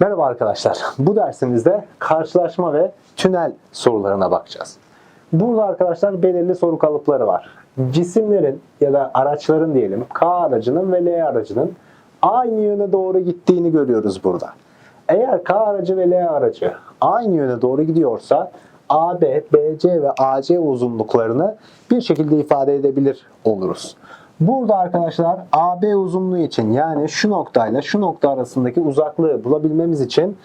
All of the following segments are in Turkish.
Merhaba arkadaşlar. Bu dersimizde karşılaşma ve tünel sorularına bakacağız. Burada arkadaşlar belirli soru kalıpları var. Cisimlerin ya da araçların diyelim K aracının ve L aracının aynı yöne doğru gittiğini görüyoruz burada. Eğer K aracı ve L aracı aynı yöne doğru gidiyorsa AB, BC ve AC uzunluklarını bir şekilde ifade edebilir oluruz. Burada arkadaşlar AB uzunluğu için yani şu noktayla şu nokta arasındaki uzaklığı bulabilmemiz için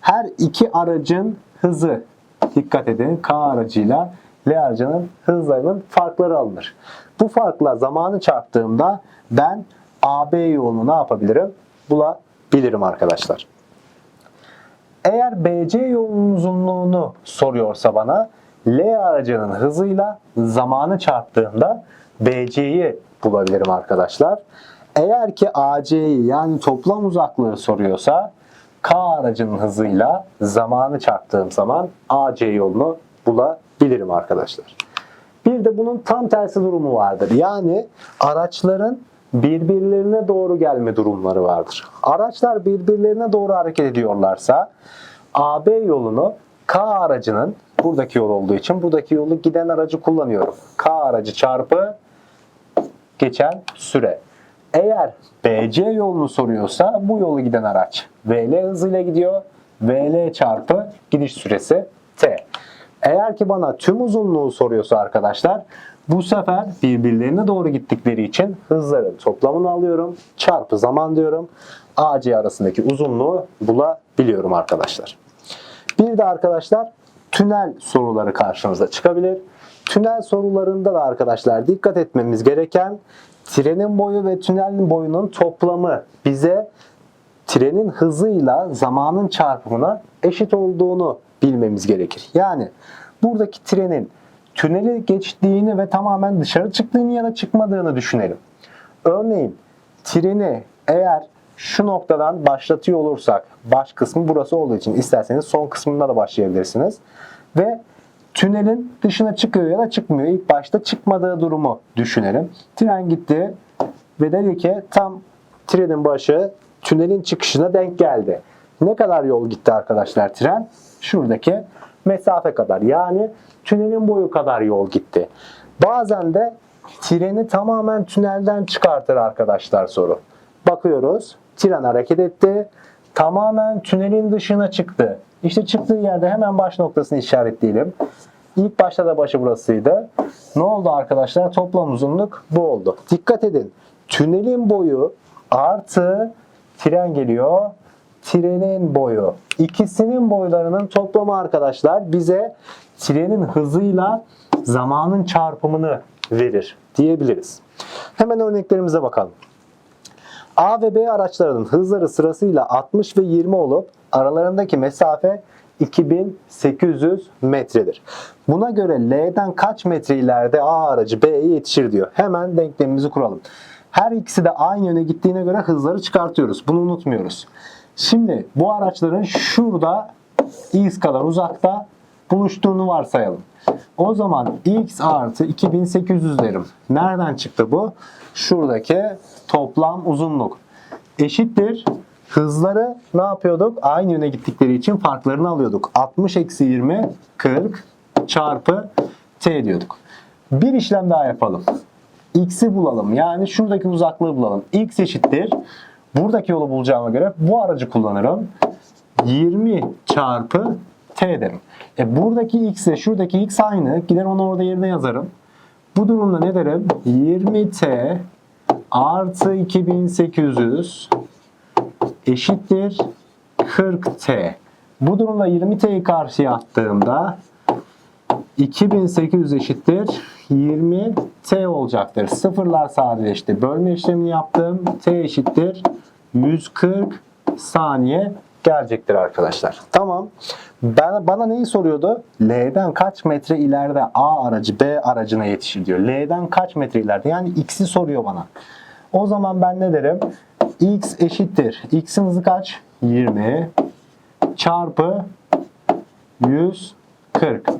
her iki aracın hızı dikkat edin K aracıyla L aracının hızlarının farkları alınır. Bu farkla zamanı çarptığımda ben AB yolunu ne yapabilirim? Bulabilirim arkadaşlar. Eğer BC yolunun uzunluğunu soruyorsa bana L aracının hızıyla zamanı çarptığımda BC'yi bulabilirim arkadaşlar. Eğer ki AC'yi yani toplam uzaklığı soruyorsa K aracının hızıyla zamanı çarptığım zaman AC yolunu bulabilirim arkadaşlar. Bir de bunun tam tersi durumu vardır. Yani araçların birbirlerine doğru gelme durumları vardır. Araçlar birbirlerine doğru hareket ediyorlarsa AB yolunu K aracının buradaki yol olduğu için buradaki yolu giden aracı kullanıyorum. K aracı çarpı geçen süre. Eğer BC yolunu soruyorsa bu yolu giden araç VL hızıyla gidiyor. VL çarpı gidiş süresi T. Eğer ki bana tüm uzunluğu soruyorsa arkadaşlar bu sefer birbirlerine doğru gittikleri için hızların toplamını alıyorum. Çarpı zaman diyorum. AC arasındaki uzunluğu bulabiliyorum arkadaşlar. Bir de arkadaşlar tünel soruları karşımıza çıkabilir. Tünel sorularında da arkadaşlar dikkat etmemiz gereken trenin boyu ve tünelin boyunun toplamı bize trenin hızıyla zamanın çarpımına eşit olduğunu bilmemiz gerekir. Yani buradaki trenin tüneli geçtiğini ve tamamen dışarı çıktığını ya da çıkmadığını düşünelim. Örneğin treni eğer şu noktadan başlatıyor olursak baş kısmı burası olduğu için isterseniz son kısmında da başlayabilirsiniz. Ve tünelin dışına çıkıyor ya da çıkmıyor. İlk başta çıkmadığı durumu düşünelim. Tren gitti ve dedi ki tam trenin başı tünelin çıkışına denk geldi. Ne kadar yol gitti arkadaşlar tren? Şuradaki mesafe kadar. Yani tünelin boyu kadar yol gitti. Bazen de treni tamamen tünelden çıkartır arkadaşlar soru. Bakıyoruz. Tren hareket etti. Tamamen tünelin dışına çıktı. İşte çıktığı yerde hemen baş noktasını işaretleyelim. İlk başta da başı burasıydı. Ne oldu arkadaşlar? Toplam uzunluk bu oldu. Dikkat edin. Tünelin boyu artı tren geliyor. Trenin boyu. İkisinin boylarının toplamı arkadaşlar bize trenin hızıyla zamanın çarpımını verir diyebiliriz. Hemen örneklerimize bakalım. A ve B araçlarının hızları sırasıyla 60 ve 20 olup aralarındaki mesafe 2800 metredir. Buna göre L'den kaç metre ileride A aracı B'ye yetişir diyor. Hemen denklemimizi kuralım. Her ikisi de aynı yöne gittiğine göre hızları çıkartıyoruz. Bunu unutmuyoruz. Şimdi bu araçların şurada x kadar uzakta buluştuğunu varsayalım. O zaman x artı 2800 derim. Nereden çıktı bu? Şuradaki toplam uzunluk. Eşittir. Hızları ne yapıyorduk? Aynı yöne gittikleri için farklarını alıyorduk. 60 eksi 20 40 çarpı t diyorduk. Bir işlem daha yapalım. X'i bulalım. Yani şuradaki uzaklığı bulalım. X eşittir. Buradaki yolu bulacağıma göre bu aracı kullanırım. 20 çarpı t derim. E buradaki x ile şuradaki x aynı. Gider onu orada yerine yazarım. Bu durumda ne derim? 20t artı 2800 eşittir 40t. Bu durumda 20t'yi karşıya attığımda 2800 eşittir 20t olacaktır. Sıfırlar sadeleşti. Bölme işlemini yaptım. t eşittir 140 saniye gelecektir arkadaşlar. Tamam. Ben, bana neyi soruyordu? L'den kaç metre ileride A aracı B aracına yetişir diyor. L'den kaç metre ileride? Yani X'i soruyor bana. O zaman ben ne derim? X eşittir. X'in hızı kaç? 20 çarpı 140.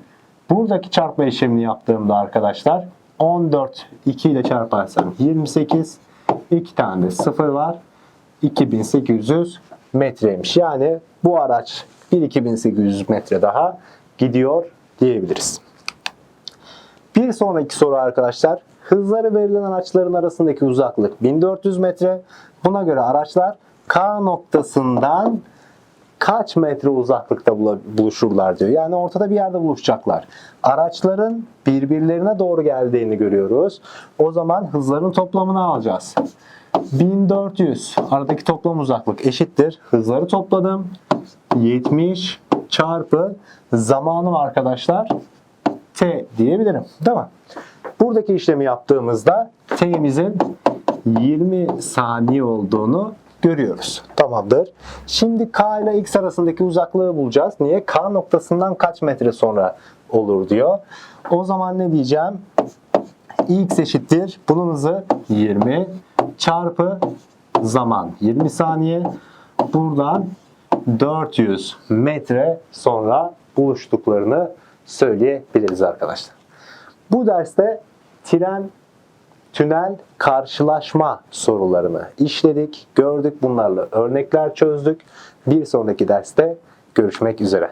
Buradaki çarpma işlemini yaptığımda arkadaşlar 14 2 ile çarparsam 28 iki tane de sıfır var. 2800 metreymiş. Yani bu araç bir 2800 metre daha gidiyor diyebiliriz. Bir sonraki soru arkadaşlar. Hızları verilen araçların arasındaki uzaklık 1400 metre. Buna göre araçlar K noktasından kaç metre uzaklıkta buluşurlar diyor. Yani ortada bir yerde buluşacaklar. Araçların birbirlerine doğru geldiğini görüyoruz. O zaman hızların toplamını alacağız. 1400 aradaki toplam uzaklık eşittir. Hızları topladım. 70 çarpı zamanım arkadaşlar t diyebilirim. Değil mi? Buradaki işlemi yaptığımızda t'imizin 20 saniye olduğunu görüyoruz. Tamamdır. Şimdi k ile x arasındaki uzaklığı bulacağız. Niye? K noktasından kaç metre sonra olur diyor. O zaman ne diyeceğim? x eşittir. Bunun hızı 20 çarpı zaman 20 saniye. Buradan 400 metre sonra buluştuklarını söyleyebiliriz arkadaşlar. Bu derste tren, tünel, karşılaşma sorularını işledik, gördük. Bunlarla örnekler çözdük. Bir sonraki derste görüşmek üzere.